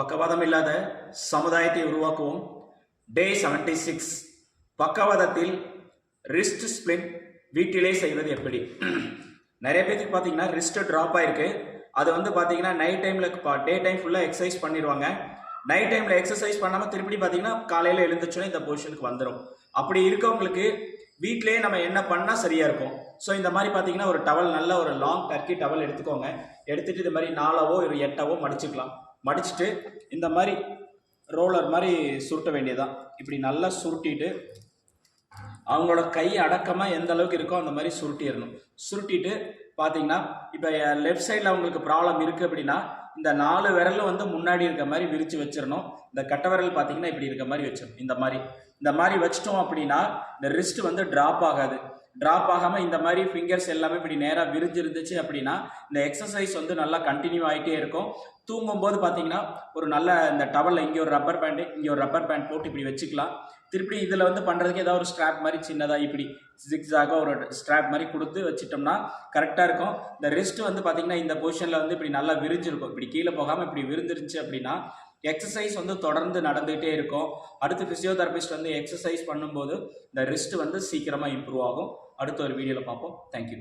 பக்கவாதம் இல்லாத சமுதாயத்தை உருவாக்குவோம். டே 76 சிக்ஸ் பக்கவாதத்தில் ரிஸ்ட் ஸ்பிளின் வீட்டிலே செய்வது எப்படி? நிறைய பேருக்கு பார்த்தீங்கன்னா ரிஸ்ட் ட்ராப் ஆயிருக்கு. அது வந்து பார்த்தீங்கன்னா நைட் டைமில் டே டைம் ஃபுல்லாக எக்ஸசைஸ் பண்ணிடுவாங்க. நைட் டைமில் எக்ஸசைஸ் பண்ணாமல் திருப்பி பார்த்தீங்கன்னா காலையில் எழுந்துச்சோன்னே இந்த பொசிஷனுக்கு வந்துடும் அப்படி இருக்கவங்களுக்கு வீட்டிலேயே நம்ம என்ன பண்ணால் சரியாக இருக்கும்? ஸோ இந்த மாதிரி பார்த்தீங்கன்னா ஒரு டவல் நல்ல ஒரு லாங் டர்க்கி டவல் எடுத்துக்கோங்க. எடுத்துட்டு இது மாதிரி நாலாவோ ஒரு எட்டாவோ மடிச்சுக்கலாம். மடிச்சுட்டு இந்த மாதிரி ரோலர் மாதிரி சுருட்ட வேண்டியதுதான். இப்படி நல்லா சுருட்டிட்டு அவங்களோட கை அடக்கமாக எந்த அளவுக்கு இருக்கோ அந்த மாதிரி சுருட்டிடணும். சுருட்டிட்டு பார்த்தீங்கன்னா இப்போ லெஃப்ட் சைடில் அவங்களுக்கு ப்ராப்ளம் இருக்குது அப்படின்னா இந்த நாலு விரலும் வந்து முன்னாடி இருக்க மாதிரி விரித்து வச்சிடணும். இந்த கட்டை விரல் பார்த்தீங்கன்னா இப்படி இருக்க மாதிரி வச்சிடணும். இந்த மாதிரி. இந்த மாதிரி வச்சிட்டோம் அப்படின்னா இந்த ரிஸ்ட் வந்து ட்ராப் ஆகாது. ட்ராப் ஆகாமல் இந்த மாதிரி ஃபிங்கர்ஸ் எல்லாமே இப்படி நேராக விரிஞ்சிருந்துச்சு அப்படின்னா இந்த எக்ஸசைஸ் வந்து நல்லா கண்டினியூ ஆகிட்டே இருக்கும். தூங்கும்போது பார்த்தீங்கன்னா ஒரு நல்ல இந்த டவலில் இங்கே ஒரு ரப்பர் பேண்டு இங்கே ஒரு ரப்பர் பேண்ட் போட்டு இப்படி வச்சுக்கலாம். திருப்பி இதில் வந்து பண்ணுறதுக்கு ஏதாவது ஒரு ஸ்ட்ராப் மாதிரி சின்னதாக இப்படி ஜிக்ஸாக ஒரு ஸ்ட்ராப் மாதிரி கொடுத்து வச்சிட்டோம்னா கரெக்டாக இருக்கும். இந்த ரிஸ்ட் வந்து பார்த்திங்கன்னா இந்த பொசிஷனில் வந்து இப்படி நல்லா விரிஞ்சிருக்கும். இப்படி கீழே போகாமல் இப்படி விரிஞ்சிருச்சு அப்படின்னா எக்ஸசைஸ் வந்து தொடர்ந்து நடந்துகிட்டே இருக்கும். அடுத்து ஃபிசியோதெரபிஸ்ட் வந்து எக்ஸசைஸ் பண்ணும்போது இந்த ரிஸ்ட் வந்து சீக்கிரமாக இம்ப்ரூவ் ஆகும். அடுத்த ஒரு வீடியோவில் பார்ப்போம். தேங்க்யூ